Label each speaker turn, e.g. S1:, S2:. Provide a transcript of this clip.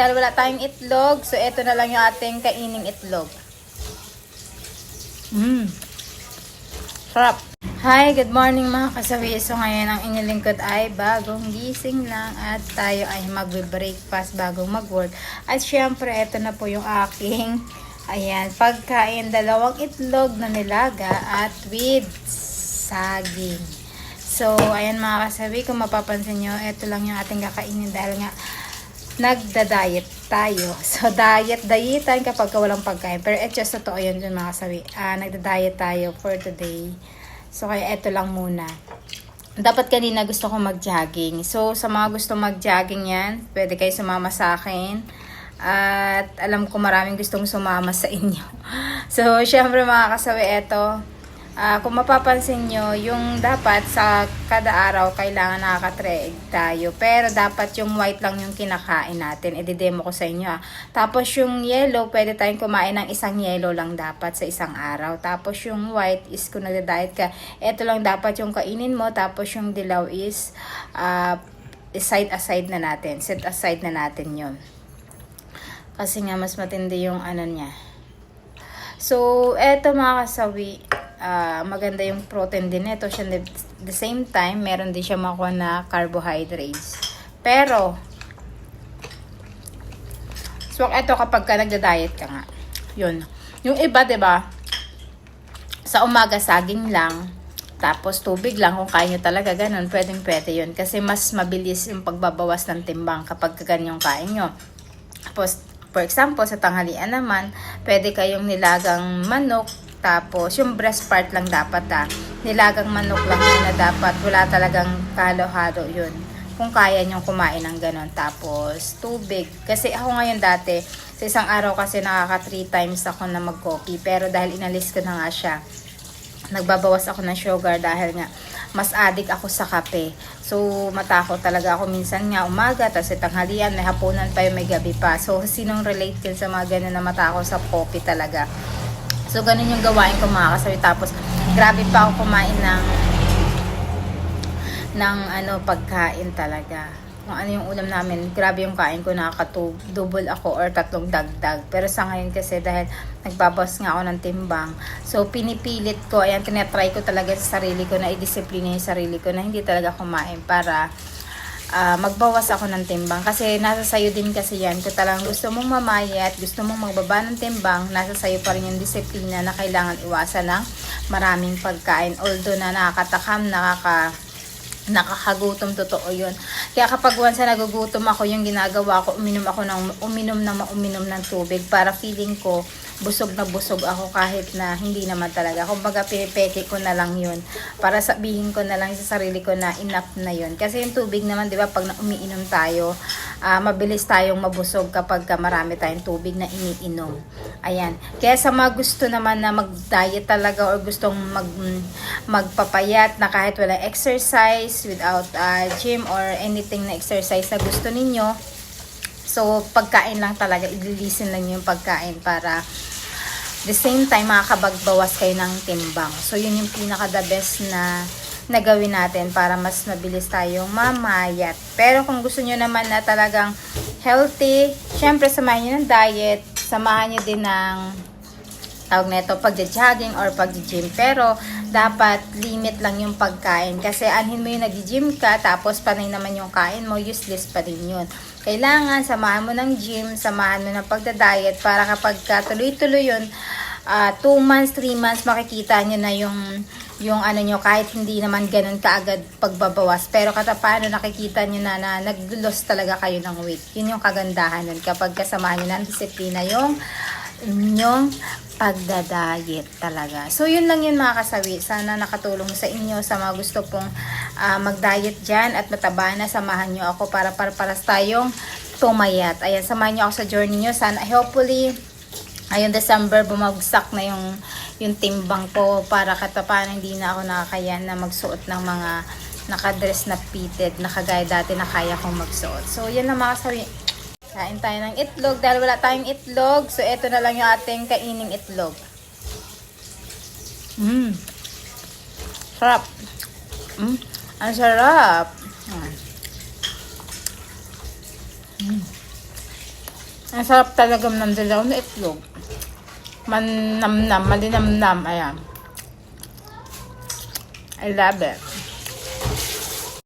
S1: dahil wala tayong itlog. So, ito na lang yung ating kaining itlog. Mmm. Sarap. Hi, good morning mga kasawi. So, ngayon ang inyong lingkod ay bagong gising lang at tayo ay magbe-breakfast bagong mag-work. At syempre, ito na po yung aking ayan, pagkain. Dalawang itlog na nilaga at with saging. So, ayan mga kasabi, kung mapapansin nyo, ito lang yung ating kakainin dahil nga nagda-diet tayo. So, diet, dietan kapag walang pagkain. Pero ito just totoo yun dun mga kasabi. Ah, nagda-diet tayo for today. So, kaya ito lang muna. Dapat kanina gusto ko mag-jogging. So, sa mga gusto mag-jogging yan, pwede kayo sumama sa akin. At alam ko maraming gustong sumama sa inyo. So, syempre mga kasawi, eto. Ah, kung mapapansin nyo, yung dapat sa kada araw kailangan nakaka-3 egg tayo. Pero dapat yung white lang yung kinakain natin. I-demo ko sa inyo ah. Tapos yung yellow, pwede tayong kumain ng isang yellow lang dapat sa isang araw. Tapos yung white is kung nagda-diet ka, ito lang dapat yung kainin mo. Tapos yung dilaw is ah, side aside na natin. Set aside na natin yun. Kasi nga mas matindi yung ano niya. So, eto mga kasawi, ah, maganda yung protein din ito. Siya, the same time, meron din siya makuha na carbohydrates. Pero, so eto kapag ka nagda-diet ka nga, yun. Yung iba, 'di ba sa umaga saging lang, tapos tubig lang kung kaya nyo talaga ganun, pwedeng pwede yun. Kasi mas mabilis yung pagbabawas ng timbang kapag ganyang kain nyo. Tapos, for example, sa tanghalian naman, pwede kayong nilagang manok, tapos yung breast part lang dapat ah. Nilagang manok lang yun na dapat, wala talagang kalo-halo yun. Kung kaya nyo kumain ng ganun. Tapos, tubig. Kasi ako ngayon dati, sa isang araw kasi nakaka 3 times ako na mag-coffee. Pero dahil inalis ko na nga siya, nagbabawas ako ng sugar dahil nga mas addict ako sa kape. So, matakot talaga ako minsan nga umaga, tapos tanghalian, may hapunan pa yung may gabi pa. So, sinong relate din sa mga ganun na matakot sa coffee talaga. So, ganun yung gawain ko mga kasabi. Tapos, grabe pa ako kumain ng ng ano, pagkain talaga kung ano yung ulam namin, grabe yung kain ko, nakaka-double ako or tatlong dagdag. Pero sa ngayon kasi dahil nagbabawas nga ako ng timbang, so pinipilit ko, ayan, tinatry ko talaga sa sarili ko na i-discipline yung sarili ko na hindi talaga kumain para ah, magbawas ako ng timbang. Kasi nasa sayo din kasi yan. Kung talagang gusto mong mamayat, gusto mong magbaba ng timbang, nasa sayo pa rin yung disiplina na kailangan iwasan ng maraming pagkain. Although na nakakatakam, nakaka nakakagutom totoo yun. Kaya kapag once na nagugutom ako, yung ginagawa ko, uminom ako ng, uminom na uminom ng tubig para feeling ko busog na busog ako kahit na hindi naman talaga. Kumbaga pinipeke ko na lang yun para sabihin ko na lang sa sarili ko na enough na yun. Kasi yung tubig naman, di ba, pag umiinom tayo, ah, mabilis tayong mabusog kapag ka marami tayong tubig na iniinom. Ayan. Kaya sa mga gusto naman na mag-diet talaga or gustong mag, mm, magpapayat na kahit wala exercise, without ah, gym or anything na exercise na gusto ninyo, So, pagkain lang talaga, ililisin lang yung pagkain para the same time makakabagbawas kayo ng timbang. So, yun yung pinaka the best na nagawin natin para mas mabilis tayong mamayat. Pero kung gusto nyo naman na talagang healthy, syempre samahan nyo ng diet, samahan nyo din ng tawag nito pagja-jogging or pagja-gym pero dapat limit lang yung pagkain. Kasi anhin mo yung nag-gym ka tapos panay naman yung kain mo useless pa din yun. Kailangan samahan mo ng gym samahan mo ng pagda-diet para kapag ka tuloy-tuloy yun 2 months 3 months makikita nyo na yung yung ano nyo kahit hindi naman ganun kaagad pagbabawas. Pero kata paano nakikita nyo na, na nag-loss talaga kayo ng weight. Yun yung kagandahan nun. Kapag kasamahan nyo ng disiplina yung inyong pagdadayet talaga. So, yun lang yun mga kasawi. Sana nakatulong sa inyo sa mga gusto pong ah, mag-diet dyan at mataba na. Samahan nyo ako para para paras tayong tumayat. Ayan, samahan nyo ako sa journey nyo. Sana, hopefully, ayun December bumagsak na yung yung timbang ko para katapan hindi na ako nakakayan na magsuot ng mga nakadress na fitted na kagaya dati na kaya kong magsuot. So, yan lang mga kasawi. Kain tayo ng itlog dahil wala tayong itlog. So, ito na lang yung ating kaining itlog. Mmm. Sarap. Mmm. Ang sarap. Mm. Ang sarap talaga ng dilaw na itlog. Manamnam, malinamnam, ayan. I love it.